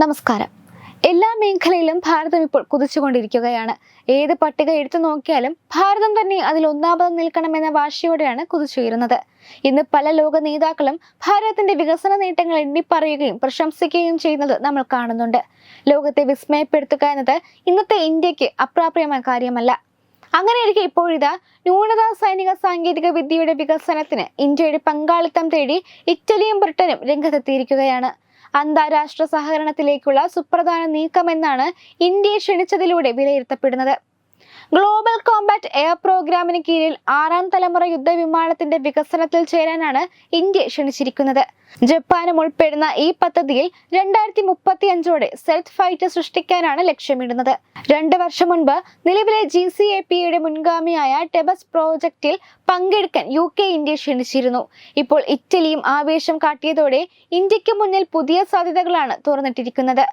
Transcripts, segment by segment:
നമസ്കാരം. എല്ലാ മേഖലയിലും ഭാരതം ഇപ്പോൾ കുതിച്ചുകൊണ്ടിരിക്കുകയാണ്. ഏത് പട്ടിക എടുത്തു നോക്കിയാലും ഭാരതം തന്നെ അതിൽ ഒന്നാമത് നിൽക്കണമെന്ന വാശിയോടെയാണ് കുതിച്ചുയരുന്നത്. ഇന്ന് പല ലോക നേതാക്കളും ഭാരതത്തിന്റെ വികസന നേട്ടങ്ങൾ എണ്ണിപ്പറയുകയും പ്രശംസിക്കുകയും ചെയ്യുന്നത് നമ്മൾ കാണുന്നുണ്ട്. ലോകത്തെ വിസ്മയപ്പെടുത്തുക എന്നത് ഇന്നത്തെ ഇന്ത്യയ്ക്ക് അപ്രാപ്യമായ കാര്യമല്ല. അങ്ങനെയിരിക്കെ ഇപ്പോഴിതാ ന്യൂനത സൈനിക സാങ്കേതിക വിദ്യയുടെ വികസനത്തിന് ഇന്ത്യയുടെ പങ്കാളിത്തം തേടി ഇറ്റലിയും ബ്രിട്ടനും രംഗത്തെത്തിയിരിക്കുകയാണ്. അന്താരാഷ്ട്ര സഹകരണത്തിലേക്കുള്ള സുപ്രധാന നീക്കമെന്നാണ് ഇന്ത്യയെ ക്ഷണിച്ചതിലൂടെ വിലയിരുത്തപ്പെടുന്നത്. ഗ്ലോബൽ കോമ്പാറ്റ് എയർ പ്രോഗ്രാമിന് കീഴിൽ ആറാം തലമുറ യുദ്ധവിമാനത്തിന്റെ വികസനത്തിൽ ചേരാനാണ് ഇന്ത്യ ക്ഷണിച്ചിരിക്കുന്നത്. ജപ്പാനും ഉൾപ്പെടുന്ന ഈ പദ്ധതിയിൽ രണ്ടായിരത്തി മുപ്പത്തി അഞ്ചോടെ സെൽഫ് ഫൈറ്റർ സൃഷ്ടിക്കാനാണ് ലക്ഷ്യമിടുന്നത്. രണ്ട് വർഷം മുൻപ് നിലവിലെ ജി സി എ പി യുടെ മുൻഗാമിയായ ടെബസ് പ്രോജക്റ്റിൽ പങ്കെടുക്കാൻ യു കെ ഇന്ത്യ ക്ഷണിച്ചിരുന്നു. ഇപ്പോൾ ഇറ്റലിയും ആവേശം കാട്ടിയതോടെ ഇന്ത്യയ്ക്ക് മുന്നിൽ പുതിയ സാധ്യതകളാണ് തുറന്നിട്ടിരിക്കുന്നത്.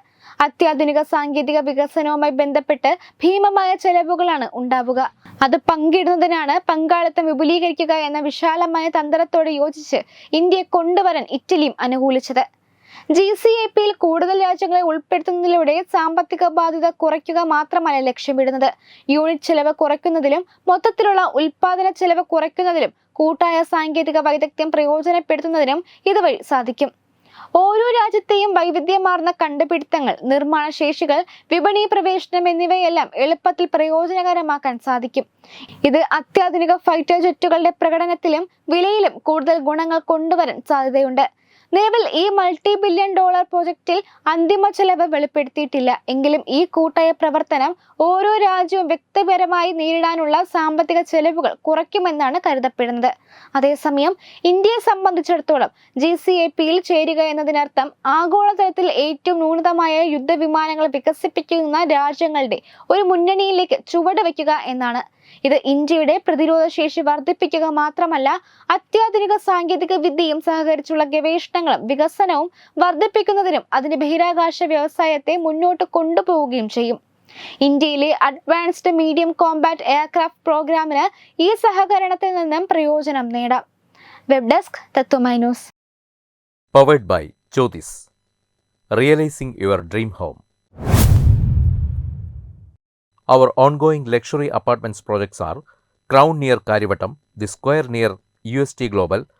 അത്യാധുനിക സാങ്കേതിക വികസനവുമായി ബന്ധപ്പെട്ട് ഭീമമായ ചെലവുകളാണ് ഉണ്ടാവുക. അത് പങ്കിടുന്നതിനാണ് പങ്കാളിത്തം വിപുലീകരിക്കുക എന്ന വിശാലമായ തന്ത്രത്തോട് യോജിച്ച് ഇന്ത്യയെ കൊണ്ടുവരാൻ ഇറ്റലിയും അനുകൂലിച്ചത്. ജി സി എ പിയിൽ കൂടുതൽ രാജ്യങ്ങളെ ഉൾപ്പെടുത്തുന്നതിലൂടെ സാമ്പത്തിക ബാധ്യത കുറയ്ക്കുക മാത്രമല്ല ലക്ഷ്യമിടുന്നത്. യൂണിറ്റ് ചെലവ് കുറയ്ക്കുന്നതിലും മൊത്തത്തിലുള്ള ഉൽപാദന ചെലവ് കുറയ്ക്കുന്നതിലും കൂട്ടായ സാങ്കേതിക വൈദഗ്ധ്യം പ്രയോജനപ്പെടുത്തുന്നതിനും ഇതുവഴി സാധിക്കും. ഓരോ രാജ്യത്തെയും വൈവിധ്യമാർന്ന കണ്ടുപിടുത്തങ്ങൾ നിർമ്മാണ ശേഷികൾ വിപണി പ്രവേശനം എന്നിവയെല്ലാം എളുപ്പത്തിൽ പ്രയോജനകരമാക്കാൻ സാധിക്കും. ഇത് അത്യാധുനിക ഫൈറ്റർ ജെറ്റുകളുടെ പ്രകടനത്തിലും വിലയിലും കൂടുതൽ ഗുണങ്ങൾ കൊണ്ടുവരാൻ സാധ്യതയുണ്ട്. നിലവിൽ ഈ മൾട്ടി ബില്യൺ ഡോളർ പ്രോജക്റ്റിൽ അന്തിമ ചെലവ് വെളിപ്പെടുത്തിയിട്ടില്ല. എങ്കിലും ഈ കൂട്ടായ പ്രവർത്തനം ഓരോ രാജ്യവും വ്യക്തിപരമായി നേരിടാനുള്ള സാമ്പത്തിക ചെലവുകൾ കുറയ്ക്കുമെന്നാണ് കരുതപ്പെടുന്നത്. അതേസമയം ഇന്ത്യയെ സംബന്ധിച്ചിടത്തോളം ജി സി എ പിയിൽ ചേരുക എന്നതിനർത്ഥം ആഗോളതലത്തിൽ ഏറ്റവും ന്യൂനതമായ യുദ്ധവിമാനങ്ങൾ വികസിപ്പിക്കുന്ന രാജ്യങ്ങളുടെ ഒരു മുന്നണിയിലേക്ക് ചുവട് വയ്ക്കുക എന്നാണ്. ഇത് ഇന്ത്യയുടെ പ്രതിരോധ ശേഷി വർദ്ധിപ്പിക്കുക മാത്രമല്ല അത്യാധുനിക സാങ്കേതിക വിദ്യയും സഹകരിച്ചുള്ള ഗവേഷണങ്ങളും വികസനവും വർദ്ധിപ്പിക്കുന്നതിനും അതിന്റെ ബഹിരാകാശ വ്യവസായത്തെ മുന്നോട്ട് കൊണ്ടുപോവുകയും ചെയ്യും. ഇന്ത്യയിലെ അഡ്വാൻസ്ഡ് മീഡിയം കോമ്പാറ്റ് എയർക്രാഫ്റ്റ് പ്രോഗ്രാമിന് ഈ സഹകരണത്തിൽ നിന്നും പ്രയോജനം നേടാം. Web desk തത്വമൈനൂസ് powered by Jyothis realising your dream home our ongoing luxury apartments projects are crown near Kariavattom the square near U S T Crown